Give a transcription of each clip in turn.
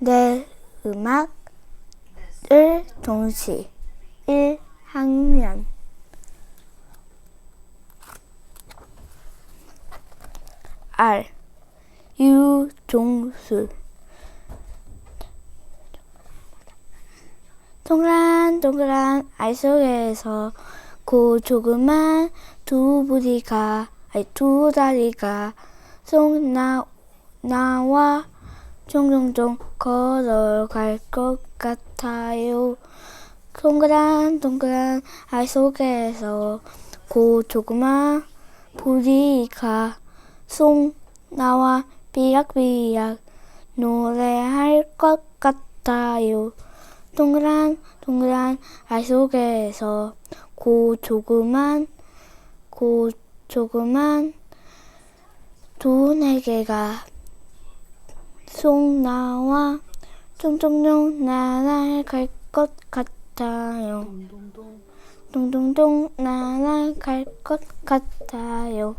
내 음악을 동시 1학년 R 유종술 동그란 동그란 알 속에서 그 조그만 두 부리가 아니 두 다리가 쏙 나, 나와 종종종 걸어갈 것 같아요. 동그란 동그란 알 속에서 그 조그만 부리가 쏙 나와 삐약삐약 노래할 것 같아요. 동그란 동그란 알 속에서 그 조그만 그 조그만 두 네개가 쏙 나와 쫑쫑쫑 날아갈 것 같아요. 동동동 날아갈 것 같아요.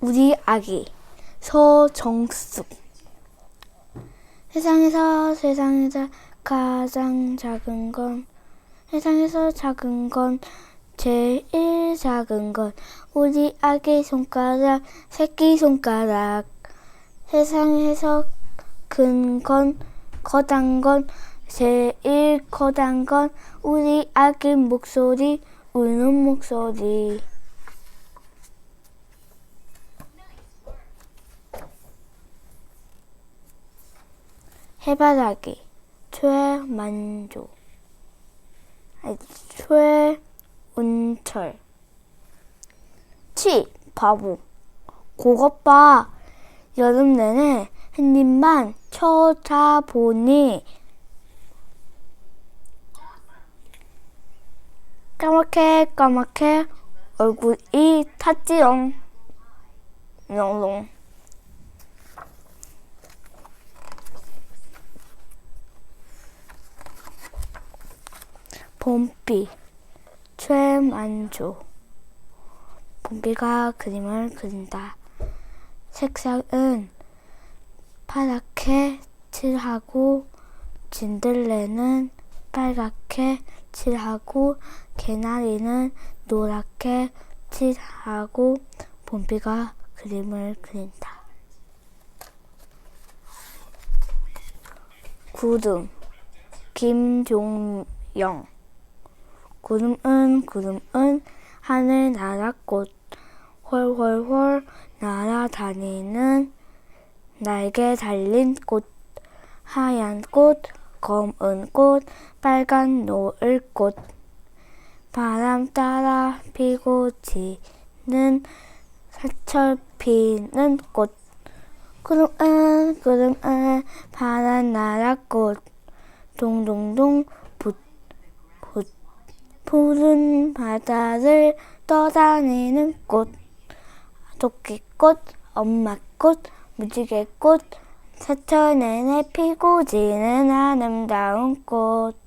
우리 아기 서정숙 세상에서 세상에서 가장 작은 건 세상에서 작은 건 제일 작은 건 우리 아기 손가락 새끼 손가락. 세상에서 큰 건 커단 건 제일 커단 건 우리 아기 목소리 우는 목소리. 해바라기 최만조. 최운철 치 바보. 그것 봐 여름 내내 한 입만 쳐다보니. 까맣게 까맣게 얼굴이 탔지롱. 영롱. 봄비 최만조 봄비가 그림을 그린다. 색상은 파랗게 칠하고 진들레는 빨갛게 칠하고 개나리는 노랗게 칠하고 봄비가 그림을 그린다. 구름 김종영 구름은 구름은 하늘 나라 꽃 훨훨훨 날아다니는 날개 달린 꽃 하얀 꽃 검은 꽃 빨간 노을 꽃 바람 따라 피고 지는 사철 피는 꽃 구름은 구름은 파란 나라 꽃 동동동 푸른 바다를 떠다니는 꽃. 토끼꽃, 엄마꽃, 무지개꽃 사철 내내 피고 지는 아름다운 꽃